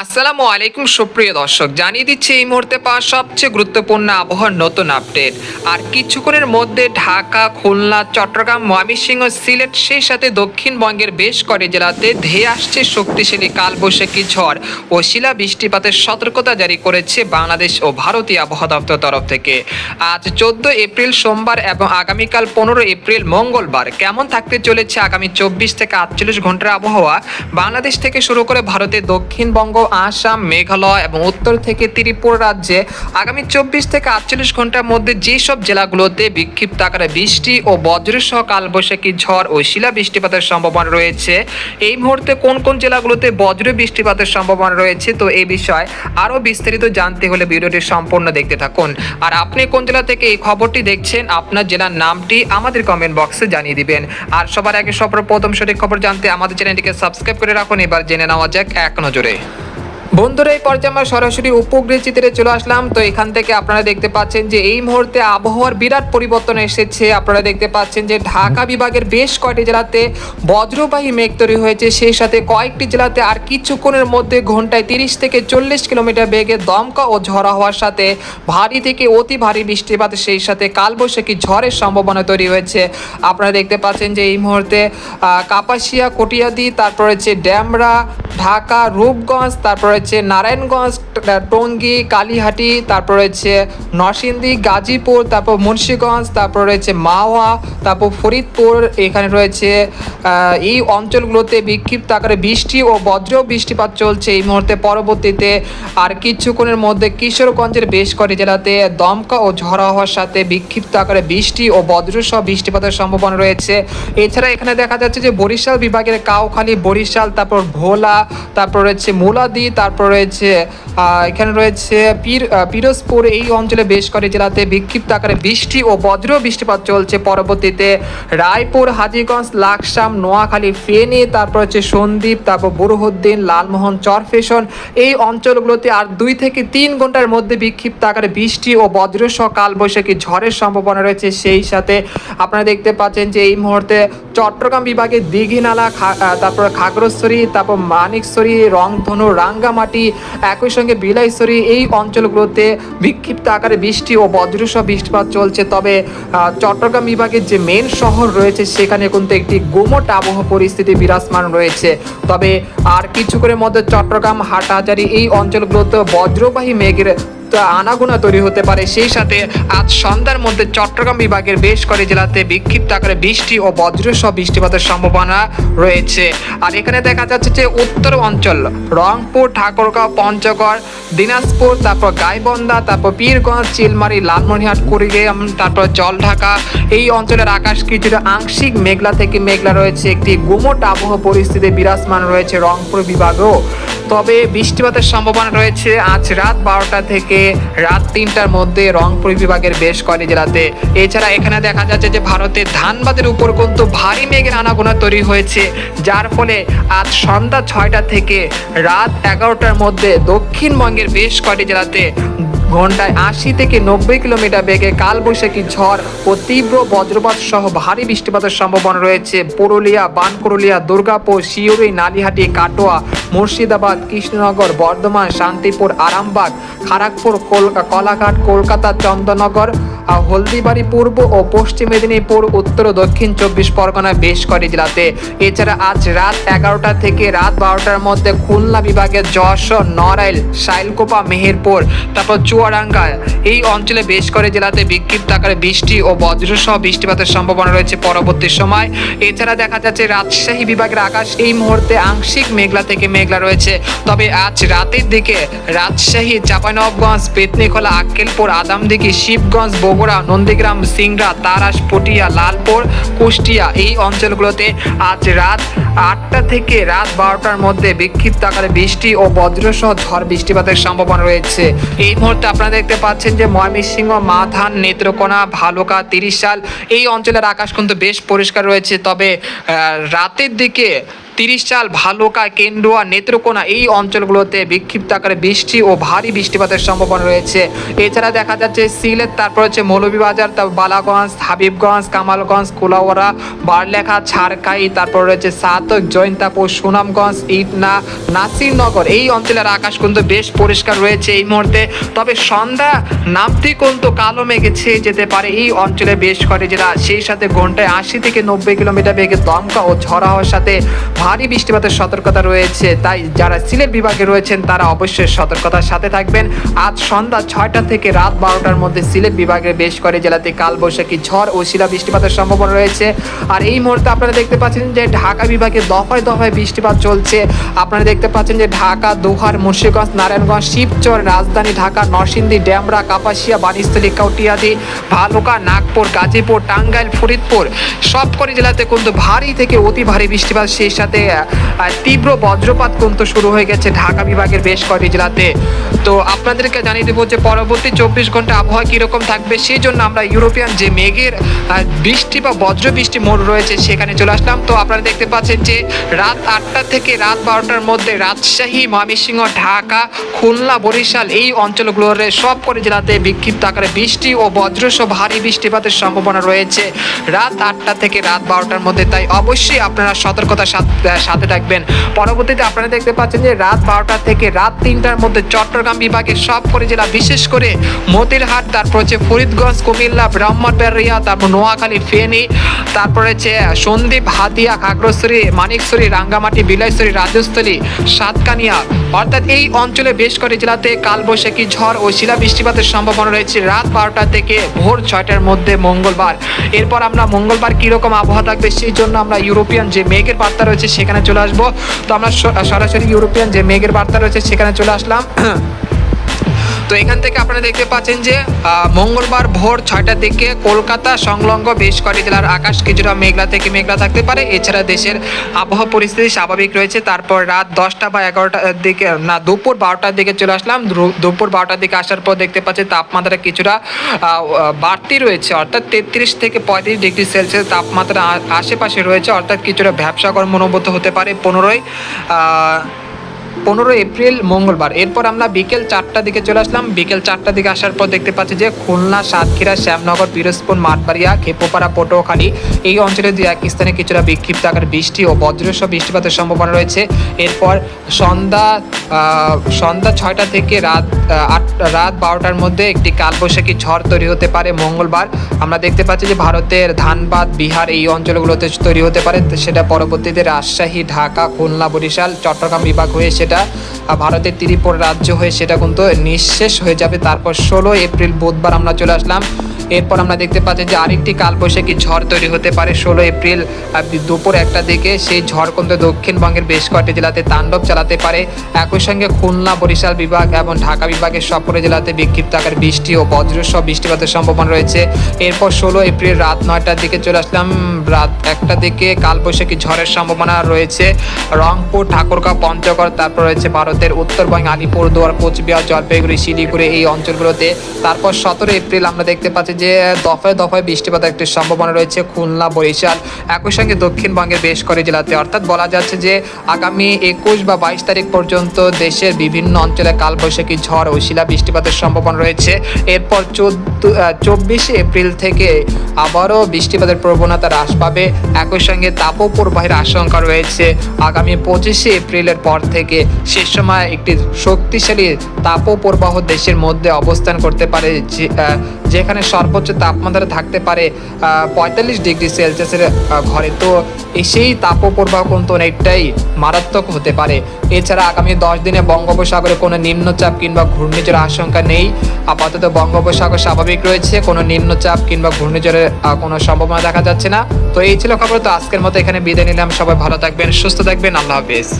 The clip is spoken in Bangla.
আসসালামু আলাইকুম, সুপ্রিয় দর্শক। জানিয়ে দিচ্ছি এই মুহূর্তে পাওয়া সবচেয়ে গুরুত্বপূর্ণ আবহাওয়ার নতুন আপডেট। আর কিছুক্ষণের মধ্যে ঢাকা, খুলনা, চট্টগ্রাম, ময়মনসিংহ, সিলেট, সেই সাথে দক্ষিণবঙ্গের বেশ কটি জেলাতে ধেয়ে আসছে শক্তিশালী কালবৈশাখী ঝড় ও শিলা বৃষ্টিপাতের সতর্কতা জারি করেছে বাংলাদেশ ও ভারতীয় আবহাওয়া দপ্তর তরফ থেকে। আজ চোদ্দ এপ্রিল সোমবার এবং আগামীকাল পনেরো এপ্রিল মঙ্গলবার কেমন থাকতে চলেছে আগামী চব্বিশ থেকে আটচল্লিশ ঘণ্টার আবহাওয়া? বাংলাদেশ থেকে শুরু করে ভারতের দক্ষিণবঙ্গ আসাম, মেঘালয় এবং উত্তর থেকে ত্রিপুরা রাজ্যে আগামী চব্বিশ থেকে আটচল্লিশ ঘণ্টার মধ্যে যেসব জেলাগুলোতে বিক্ষিপ্ত আকারে বৃষ্টি ও বজ্রসহ কালবৈশাখী ঝড় ও শিলা বৃষ্টিপাতের সম্ভাবনা রয়েছে, এই মুহূর্তে কোন কোন জেলাগুলোতে বজ্র বৃষ্টিপাতের সম্ভাবনা রয়েছে তো এই বিষয়ে আরও বিস্তারিত জানতে হলে ভিডিওটি সম্পূর্ণ দেখতে থাকুন। আর আপনি কোন জেলা থেকে এই খবরটি দেখছেন, আপনার জেলার নামটি আমাদের কমেন্ট বক্সে জানিয়ে দিবেন। আর সবার আগে সর্বপ্রথম সঠিক খবর জানতে আমাদের চ্যানেলটিকে সাবস্ক্রাইব করে রাখুন, এবার জেনে নেওয়া যাক এক নজরে। বন্ধুরা, এই পর্যায়ে আমরা সরাসরি উপগ্রহ চিত্রে চলে আসলাম। তো এখান থেকে আপনারা দেখতে পাচ্ছেন যে এই মুহূর্তে আবহাওয়ার বিরাট পরিবর্তন এসেছে। আপনারা দেখতে পাচ্ছেন যে ঢাকা বিভাগের বেশ কয়টি জেলাতে বজ্রবাহী মেঘ তৈরি হয়েছে। সেই সাথে কয়েকটি জেলাতে আর কিছুক্ষণের মধ্যে ঘন্টায় তিরিশ থেকে চল্লিশ কিলোমিটার বেগে দমকা ও ঝড়া হওয়ার সাথে ভারী থেকে অতি ভারী বৃষ্টিপাত, সেই সাথে কালবৈশাখী ঝড়ের সম্ভাবনা তৈরি হয়েছে। আপনারা দেখতে পাচ্ছেন যে এই মুহূর্তে কাপাসিয়া, কটিয়াদি, তারপর হচ্ছে ড্যামরা, ঢাকা, রূপগঞ্জ, তারপর হচ্ছে নারায়ণগঞ্জ টঙ্গী, কালীহাটি, তারপর রয়েছে নরসিংদী, গাজীপুর, তারপর মুন্সীগঞ্জ, তারপর রয়েছে মাওয়া, তারপর ফরিদপুর, এখানে রয়েছে এই অঞ্চলগুলোতে বিক্ষিপ্ত আকারে বৃষ্টি ও বজ্র বৃষ্টিপাত চলছে এই মুহূর্তে। পরবর্তীতে আর কিছুক্ষণের মধ্যে কিশোরগঞ্জের বেশ কটি জেলাতে দমকা ও ঝড়া হওয়ার সাথে বিক্ষিপ্ত আকারে বৃষ্টি ও বজ্রসহ বৃষ্টিপাতের সম্ভাবনা রয়েছে। এছাড়া এখানে দেখা যাচ্ছে যে বরিশাল বিভাগের কাউখালী, বরিশাল, তারপর ভোলা, তারপর রয়েছে মুলাদি তারপর রয়েছে এখানে রয়েছে পীর পিরোজপুর। এই অঞ্চলে বেশ কটি জেলাতে বিক্ষিপ্ত আকারে বৃষ্টি ও বজ্র বৃষ্টিপাত চলছে। পরবর্তীতে রায়পুর, হাজিগঞ্জ, লাকসাম, নোয়াখালী, ফেনী, তারপর হচ্ছে সন্দ্বীপ, তারপর বুরুহুদ্দিন, লালমোহন, চরফেশন। এই অঞ্চলগুলোতে আর দুই থেকে তিন ঘণ্টার মধ্যে বিক্ষিপ্ত আকারে বৃষ্টি ও বজ্রসহ কালবৈশাখী ঝড়ের সম্ভাবনা রয়েছে। সেই সাথে আপনারা দেখতে পাচ্ছেন যে এই মুহূর্তে চট্টগ্রাম বিভাগে দীঘিনালা তারপর খাগড়শ্বরী তারপর মানিকশ্বরী রংধনু, রাঙ্গামাটি, একই সঙ্গে বিলাইশ্বরী এই অঞ্চলগুলোতে বিক্ষিপ্ত আকারে বৃষ্টি ও বজ্রসহ বৃষ্টিপাত চলছে। তবে চট্টগ্রাম বিভাগের যে মেন শহর রয়েছে, সেখানে কিন্তু একটি গোমট আবহাওয়া পরিস্থিতি বিরাজমান রয়েছে। তবে, আর কিছুক্ষণের মধ্যে চট্টগ্রাম, হাটহাজারি এই অঞ্চলগুলোতে বজ্রবাহী মেঘের আনাগোনা তৈরি হতে পারে। সেই সাথে আজ সন্ধ্যার মধ্যে চট্টগ্রাম বিভাগের বেশ কয়েক জেলাতে বিক্ষিপ্ত আকারে বৃষ্টি ও বজ্রসহ বৃষ্টিপাতের সম্ভাবনা রয়েছে। আর এখানে দেখা যাচ্ছে যে উত্তর অঞ্চল রংপুর, ঠাকুরগাঁও, পঞ্চগড়, দিনাজপুর, তারপর গাইবন্ধা, তারপর পীরগঞ্জ, চিলমারি লালমনিহাট কুড়িগ্রাম, তারপর জলঢাকা। এই অঞ্চলের আকাশ কিছুটা আংশিক মেঘলা থেকে মেঘলা রয়েছে। একটি গুমট আবহাওয়া পরিস্থিতি বিরাজমান রয়েছে রংপুর বিভাগেও। তবে বৃষ্টিপাতের সম্ভাবনা রয়েছে আজ রাত বারোটা থেকে রাত তিনটার মধ্যে রংপুর বিভাগের বেশ কয়েকটি জেলাতে। এছাড়া এখানে দেখা যাচ্ছে যে ভারতের ধানবাদের উপর কিন্তু ভারী মেঘের আনাগোনা তৈরি হয়েছে, যার ফলে আজ সন্ধ্যা ছয়টা থেকে রাত এগারোটার মধ্যে দক্ষিণবঙ্গের বেশ কয়েকটি জেলাতে ঘন্টায় আশি থেকে নব্বই কিলোমিটার বেগে কালবৈশাখী ঝড় ও তীব্র বজ্রপাত সহ ভারী বৃষ্টিপাতের সম্ভাবনা রয়েছে। পুরুলিয়া, বানকুরুলিয়া, দুর্গাপুর শিউরি নালিহাটি, কাটোয়া, মুর্শিদাবাদ, কৃষ্ণনগর, বর্ধমান, শান্তিপুর, আরামবাগ খড়গপুর কল- কলাঘাট, কলকাতা, চন্দননগর হলদিবাড়ি পূর্ব ও পশ্চিম মেদিনীপুর, উত্তর ও দক্ষিণ চব্বিশ পরগনা বেশ কটি জেলাতে। এছাড়া আজ রাত এগারোটা থেকে রাত বারোটার মধ্যে খুলনা বিভাগের যশোর, নড়াইল, শাইলকোপা, মেহেরপুর, তারপর চুয়াডাঙ্গা এই অঞ্চলে বেশ করে জেলাতে বিক্ষিপ্ত আকারে বৃষ্টি ও বজ্রসহ বৃষ্টিপাতের সম্ভাবনা রয়েছে পরবর্তী সময়। এছাড়া দেখা যাচ্ছে রাজশাহী বিভাগের আকাশ এই মুহূর্তে আংশিক মেঘলা থেকে মেঘলা রয়েছে। তবে আজ রাতের দিকে রাজশাহী, চাঁপাইনবাবগঞ্জ, পেতনিখোলা, আক্কেলপুর, আদামদিঘি, শিবগঞ্জ বগুড়া, নন্দীগ্রাম, সিংড়া তারাস পটিয়া, লালপুর, কুষ্টিয়া এই অঞ্চলগুলোতে আজ রাত আটটা থেকে রাত বারোটার মধ্যে বিক্ষিপ্ত আকারে বৃষ্টি ও বজ্রসহ ঝড় বৃষ্টিপাতের সম্ভাবনা রয়েছে। এই মুহূর্তে আপনারা দেখতে পাচ্ছেন যে ময়মনসিংহ মাধান নেত্রকোনা, ভালুকা, তিরিশাল এই অঞ্চলের আকাশ কিন্তু বেশ পরিষ্কার রয়েছে। তবে রাতের দিকে তিরিশাল ভালুকা কেন্দ্রুয়া নেত্রকোনা এই অঞ্চলগুলোতে বিক্ষিপ্ত আকারে বৃষ্টি ও ভারী বৃষ্টিপাতের সম্ভাবনা রয়েছে। এছাড়া দেখা যাচ্ছে সিলেট, তারপর হচ্ছে মৌলভীবাজার তারপর বালাগঞ্জ, হাবিবগঞ্জ, কামালগঞ্জ কোলাওয়ারা বারলেখা ছাড়কাই তারপর রয়েছে সাতক, জৈন্তাপুর, সুনামগঞ্জ, ইটনা, নাসিরনগর। এই অঞ্চলের আকাশ কিন্তু বেশ পরিষ্কার রয়েছে এই মুহূর্তে। তবে সন্ধ্যা নামতেই কিন্তু কালো মেঘে যেতে পারে এই অঞ্চলে বেশ কয়েকটি জেলা। সেই সাথে ঘন্টায় আশি থেকে নব্বই কিলোমিটার বেগে দমকা ও ঝড়া হওয়ার সাথে ভারী বৃষ্টিপাতের সতর্কতা রয়েছে, তাই যারা সিলেট বিভাগে রয়েছেন তারা অবশ্যই সতর্কতার সাথে থাকবেন। আজ সন্ধ্যা ছয়টা থেকে রাত বারোটার মধ্যে সিলেট বিভাগের বেশ করে জেলাতে কালবৈশাখী ঝড় ও শিলা বৃষ্টিপাতের সম্ভাবনা রয়েছে। আর এই মুহূর্তে আপনারা দেখতে পাচ্ছেন যে ঢাকা বিভাগে দফায় দফায় বৃষ্টিপাত চলছে। আপনারা দেখতে পাচ্ছেন যে ঢাকা, দোহার, মুন্সিগঞ্জ, নারায়ণগঞ্জ, শিবচর, রাজধানী ঢাকা, নরসিংদী, ড্যামরা, কাপাসিয়া বানিস্থলী কাউটিয়াদি, ভালুকা, নাগপুর, গাজীপুর, টাঙ্গাইল, ফরিদপুর সবকটি জেলাতে কিন্তু ভারী থেকে অতি ভারী বৃষ্টিপাত সেই সাথে আহ, তীব্র বজ্রপাত কিন্তু শুরু হয়ে গেছে ঢাকা বিভাগের বেশ কয়েকটি জেলাতে। তো আপনাদেরকে জানিয়ে দেবো যে পরবর্তী চব্বিশ ঘণ্টা আবহাওয়া কীরকম থাকবে সেই জন্য আমরা ইউরোপিয়ান যে মেঘের বৃষ্টি বা বজ্র বৃষ্টি মোড় রয়েছে সেখানে চলে আসলাম। তো আপনারা দেখতে পাচ্ছেন যে রাত আটটা থেকে রাত বারোটার মধ্যে রাজশাহী ময়মনসিংহ ঢাকা খুলনা বরিশাল এই অঞ্চলগুলোর সব করে জেলাতে বিক্ষিপ্ত আকারে বৃষ্টি ও বজ্রসহ ভারী বৃষ্টিপাতের সম্ভাবনা রয়েছে। রাত আটটা থেকে রাত বারোটার মধ্যে তাই অবশ্যই আপনারা সতর্কতার সাথে সাথে থাকবেন। পরবর্তীতে আপনারা দেখতে পাচ্ছেন যে রাত বারোটা থেকে রাত তিনটার মধ্যে চট্টগ্রাম বিভাগের সব করে জেলা বিশেষ করে মতিরহাট, তারপর হচ্ছে ফরিদগঞ্জ, কুমিল্লা, ব্রাহ্মণবাড়িয়া, তারপর নোয়াখালী, ফেনী, তারপর হচ্ছে সন্দ্বীপ, হাতিয়া, খাগড়াছড়ি, মানিকছড়ি, রাঙ্গামাটি, বিলাইছড়ি, রাজস্থলী, সাতকানিয়া। অর্থাৎ এই অঞ্চলে বেশ কয়েকটি জেলাতে কালবৈশাখী ঝড় ও শিলা বৃষ্টিপাতের সম্ভাবনা রয়েছে রাত বারোটা থেকে ভোর ছয়টার মধ্যে মঙ্গলবার। এরপর আমরা মঙ্গলবার কীরকম আবহাওয়া থাকবে সেই জন্য আমরা ইউরোপিয়ান যে মেঘের বার্তা রয়েছে সেখানে চলে আসব। তো আমরা সরাসরি ইউরোপিয়ান যে মেঘের বার্তা রয়েছে সেখানে চলে আসলাম। তো এখান থেকে আপনারা দেখতে পাচ্ছেন যে মঙ্গলবার ভোর ছয়টার দিকে কলকাতা সংলগ্ন বেশ কয়েকটি জেলার আকাশ কিছুটা মেঘলা থেকে মেঘলা থাকতে পারে। এছাড়া দেশের আবহাওয়া পরিস্থিতি স্বাভাবিক রয়েছে। তারপর রাত দশটা বা এগারোটার দিকে, না, দুপুর বারোটার দিকে চলে আসলাম। দুপুর বারোটার দিকে আসার পর দেখতে পাচ্ছি তাপমাত্রা কিছুটা বাড়তি রয়েছে। অর্থাৎ তেত্রিশ থেকে পঁয়ত্রিশ ডিগ্রি সেলসিয়াস তাপমাত্রা আশেপাশে রয়েছে। অর্থাৎ কিছুটা ব্যবসা কর্ম অনুভূত হতে পারে। পনেরোই পনেরো এপ্রিল মঙ্গলবার। এরপর আমরা বিকেল চারটার দিকে চলে আসলাম। বিকেল চারটার দিকে আসার পর দেখতে পাচ্ছি যে খুলনা, সাতক্ষীরা, শ্যামনগর, পিরোজপুর, মাঠবাড়িয়া, খেপোপাড়া, পটুয়াখালী এই অঞ্চলে দুই এক স্থানে কিছুটা বিক্ষিপ্ত আকার বৃষ্টি ও বজ্রসহ বৃষ্টিপাতের সম্ভাবনা রয়েছে। এরপর সন্ধ্যা সন্ধ্যা ছয়টা থেকে রাত আট, রাত বারোটার মধ্যে একটি কালবৈশাখী ঝড় তৈরি হতে পারে মঙ্গলবার। আমরা দেখতে পাচ্ছি যে ভারতের ধানবাদ, বিহার এই অঞ্চলগুলোতে তৈরি হতে পারে। সেটা পরবর্তীতে রাজশাহী, ঢাকা, খুলনা, বরিশাল, চট্টগ্রাম বিভাগ হয়ে সেটা ভারতের ত্রিপুরা রাজ্য হয়ে সেটা কিন্তু নিঃশেষ হয়ে যাবে। তারপর ষোলো এপ্রিল বুধবার আমরা চলে আসলাম এরপর আমরা দেখতে পাচ্ছি যে আরেকটি কালবৈশাখী ঝড় তৈরি হতে পারে ষোলো এপ্রিল দুপুর একটা দিকে সেই ঝড় কিন্তু দক্ষিণবঙ্গের বেশ কয়েকটি জেলাতে তাণ্ডব চালাতে পারে। একই সঙ্গে খুলনা, বরিশাল বিভাগ এবং ঢাকা বিভাগের সবকটি জেলাতে বিক্ষিপ্ত আকার বৃষ্টি ও বজ্রসহ বৃষ্টিপাতের সম্ভাবনা রয়েছে। এরপর ষোলো এপ্রিল রাত নয়টার দিকে চলে আসলাম। রাত একটা দিকে কালবৈশাখী ঝড়ের সম্ভাবনা রয়েছে। রংপুর, ঠাকুরগাঁও, পঞ্চগড়, তারপর রয়েছে ভারতের উত্তরবঙ্গ আলিপুরদুয়ার, কোচবিহার, জলপাইগুড়ি, শিলিগুড়ি এই অঞ্চলগুলোতে। তারপর সতেরো এপ্রিল আমরা দেখতে পাচ্ছি যে দফায় দফায় বৃষ্টিপাতের একটি সম্ভাবনা রয়েছে খুলনা, বরিশাল, একই সঙ্গে দক্ষিণবঙ্গের বেশ কয়েকটি জেলাতে। অর্থাৎ বলা যাচ্ছে যে আগামী একুশ বা বাইশ তারিখ পর্যন্ত দেশের বিভিন্ন অঞ্চলে কালবৈশাখী ঝড় ও শিলা বৃষ্টিপাতের সম্ভাবনা রয়েছে। এরপর চোদ্দ চব্বিশে এপ্রিল থেকে আবারও বৃষ্টিপাতের প্রবণতা হ্রাস পাবে। একই সঙ্গে তাপপ্রবাহের আশঙ্কা রয়েছে। আগামী পঁচিশে এপ্রিলের পর থেকে সে সময় একটি শক্তিশালী তাপপ্রবাহ দেশের মধ্যে অবস্থান করতে পারে যেখানে সর্বোচ্চ তাপমাত্রা থাকতে পারে পঁয়তাল্লিশ ডিগ্রি সেলসিয়াসের ঘরে। তো সেই তাপপ্রবাহ কিন্তু অনেকটাই মারাত্মক হতে পারে। এছাড়া আগামী দশ দিনে বঙ্গোপসাগরে কোনো নিম্নচাপ কিংবা ঘূর্ণিঝড়ের আশঙ্কা নেই। আপাতত বঙ্গোপসাগর স্বাভাবিক রয়েছে, কোনো নিম্নচাপ কিংবা ঘূর্ণিঝড়ের কোনো সম্ভাবনা দেখা যাচ্ছে না। তো এই ছিল খবর, তো আজকের মতো এখানে বিদায় নিলাম। সবাই ভালো থাকবেন, সুস্থ থাকবেন, আল্লাহ হাফিজ।